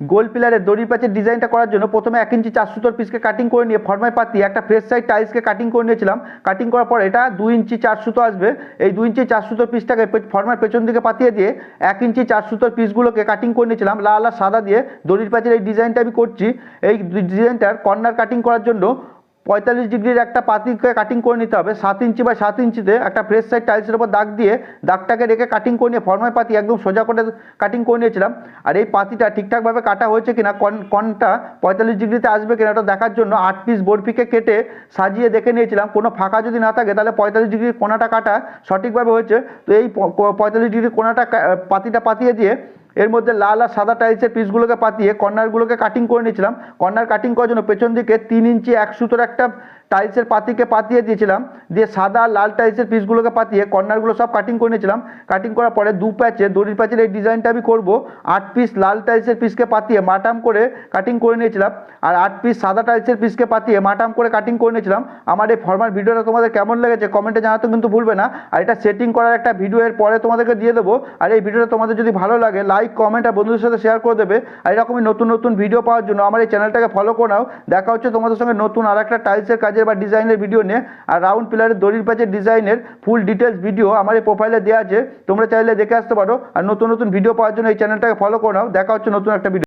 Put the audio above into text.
গোল পিলারের দড়ির প্যাচের ডিজাইনটা করার জন্য প্রথমে এক ইঞ্চি চার সুতোর পিসকে কাটিং করে নিয়ে ফর্মায় পাতি, একটা ফ্রেশ সাইড টাইলসকে কাটিং করে নিয়েছিলাম। কাটিং করার পর এটা দুই ইঞ্চি চার সুতো আসবে। এই দুই ইঞ্চি চার সুতোর পিসটাকে ফর্মার পেছন দিকে পাতিয়ে দিয়ে এক ইঞ্চি চার সুতোর পিসগুলোকে কাটিং করে নিয়েছিলাম। লাল আর সাদা দিয়ে দড়ির প্যাচের এই ডিজাইনটা আমি করছি। এই ডিজাইনটার কর্নার কাটিং করার জন্য পঁয়তাল্লিশ ডিগ্রির একটা পাতিকে কাটিং করে নিতে হবে। সাত ইঞ্চি বা সাত ইঞ্চিতে একটা ফ্রেশ সাইড টাইলসের উপর দাগ দিয়ে দাগটাকে রেখে কাটিং করে নিয়ে ফর্মায় পাতি একদম সোজা করে কাটিং করে নিয়েছিলাম। আর এই পাতিটা ঠিকঠাকভাবে কাটা হয়েছে কিনা, কন, কনটা পঁয়তাল্লিশ ডিগ্রিতে আসবে কিনা ওটা দেখার জন্য আট পিস বরফিকে কেটে সাজিয়ে দেখে নিয়েছিলাম। কোনো ফাঁকা যদি না থাকে তাহলে পঁয়তাল্লিশ ডিগ্রির কোনাটা কাটা সঠিকভাবে হয়েছে। তো এই পঁয়তাল্লিশ ডিগ্রির কোনাটা পাতিটা পাতিয়ে দিয়ে এর মধ্যে লাল আর সাদা টাইলসের পিসগুলোকে পাতিয়ে কর্নারগুলোকে কাটিং করে নিয়েছিলাম। কর্নার কাটিং করার জন্য পেছন দিকে তিন ইঞ্চি এক সুতোর একটা টাইলসের পাতিকে পাতিয়ে দিয়েছিলাম, দিয়ে সাদা লাল টাইলসের পিসগুলোকে পাতিয়ে কর্নারগুলো সব কাটিং করে নিয়েছিলাম। কাটিং করার পরে দু প্যাচে দড়ির প্যাচের এই ডিজাইনটা আমি করব। আট পিস লাল টাইলসের পিসকে পাতিয়ে মাটাম করে কাটিং করে নিয়েছিলাম। আর আট পিস সাদা টাইলসের পিসকে পাতিয়ে মাটাম করে কাটিং করে নিয়েছিলাম। আমার এই ফর্মাল ভিডিওটা তোমাদের কেমন লেগেছে কমেন্টে জানাতে কিন্তু ভুলবে না। আর এটা সেটিং করার একটা ভিডিও এর পরে তোমাদেরকে দিয়ে দেবো। আর এই ভিডিওটা তোমাদের যদি ভালো লাগে লাইক কমেন্ট আর বন্ধুদের সাথে শেয়ার করে দেবে। আর এরকমই নতুন নতুন ভিডিও পাওয়ার জন্য আমার এই চ্যানেলটাকে ফলো করে নাও। দেখা হচ্ছে তোমাদের সঙ্গে নতুন আর একটা টাইলসের কাজের বা ডিজাইনের ভিডিও নিয়ে আর রাউন্ড পিলারের দড়ির প্যাচের ডিজাইনের ফুল ডিটেলস ভিডিও আমার এই প্রোফাইলে দেওয়া আছে। তোমরা চাইলে দেখে আসতে পারো। আর নতুন নতুন ভিডিও পাওয়ার জন্য এই চ্যানেলটাকে ফলো করে নাও। দেখা হচ্ছে নতুন একটা ভিডিও